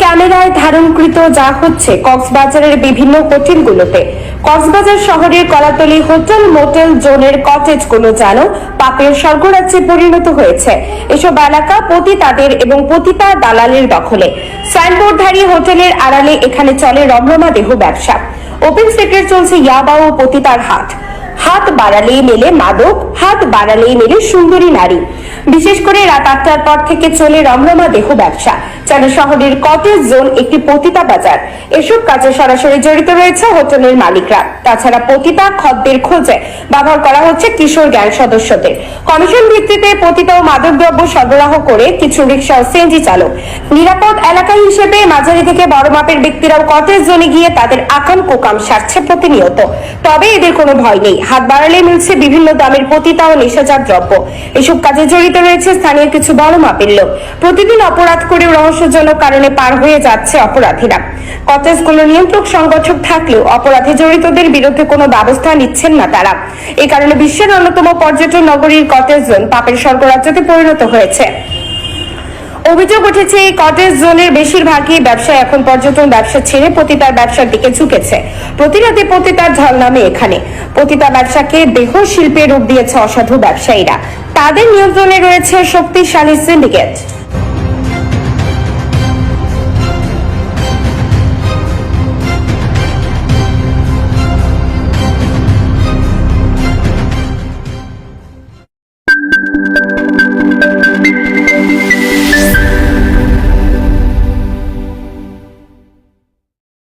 ধারণকৃত যা হচ্ছে কক্সবাজারের বিভিন্ন হোটেলগুলোতে। কক্সবাজার শহরের কলাতলি হোটেল, মোটেল, জোনের কটেজগুলো যেন পাপের স্বর্গরাজ্যে পরিণত হয়েছে। এসব এলাকা পতিতাদের এবং পতিতা দালালের দখলে। সাইনবোর্ডধারী হোটেলের আড়ালে এখানে চলে রমরমা দেহ ব্যবসা। ওপেন সেক্টর চলছে ইয়াবা ও পতিতার হাট। হাত বাড়ালেই মেলে মাদক, হাত বাড়ালেই মেলে সুন্দরী নারী। বিশেষ করে রাত আটটার পর থেকে চলে রমরমা দেহ ব্যবসা। যেন শহরের কটেজ জোন একটি পতিতা বাজার। এসব কাজে সরাসরি জড়িত রয়েছে হোটেলের মালিকরা। তাছাড়া পতিতা খদ্দের খোঁজে ব্যবহার করা হচ্ছে কিশোর গ্যাং সদস্যদের। কমিশন ভিত্তিতে পতিতা ও মাদকদ্রব্য সরবরাহ করে কিছু রিক্সা ও সিএনজি চালক। নিরাপদ এলাকা হিসেবে মাঝারি থেকে বড় মাপের ব্যক্তিরাও কটেজ জোনে গিয়ে তাদের আকাম কোকাম সারছে প্রতিনিয়ত। তবে এদের কোনো ভয় নেই। হাত বাড়ালে মিলছে বিভিন্ন দামের পতিতা ও নেশাজাত দ্রব্য। এসব কাজে জড়িত রয়েছে স্থানীয় কিছু বড় মাপের লোক। প্রতিদিন অপরাধ করেও রহস্যজনক কারণে পার হয়ে যাচ্ছে অপরাধীরা। কটেজগুলো নিয়ন্ত্রক সংগঠক থাকলেও অপরাধে জড়িতদের বিরুদ্ধে কোনো ব্যবস্থা নিচ্ছেন না তারা। এই কারণে বিশ্বের অন্যতম পর্যটন নগরীর কটেজ জোন পাপের স্বর্গরাজ্যতে পরিণত হয়েছে। অভিযোগ উঠেছে, এই কটেজ জোনের বেশিরভাগই ব্যবসায় এখন পর্যটন ব্যবসা ছেড়ে পতিতার ব্যবসার দিকে ঝুঁকেছে। প্রতিরাতে পতিতার ঝল নামে এখানে। পতিতা ব্যবসাকে দেহ শিল্পে রূপ দিয়েছে অসাধু ব্যবসায়ীরা। তাদের নিয়ন্ত্রণে রয়েছে শক্তিশালী সিন্ডিকেট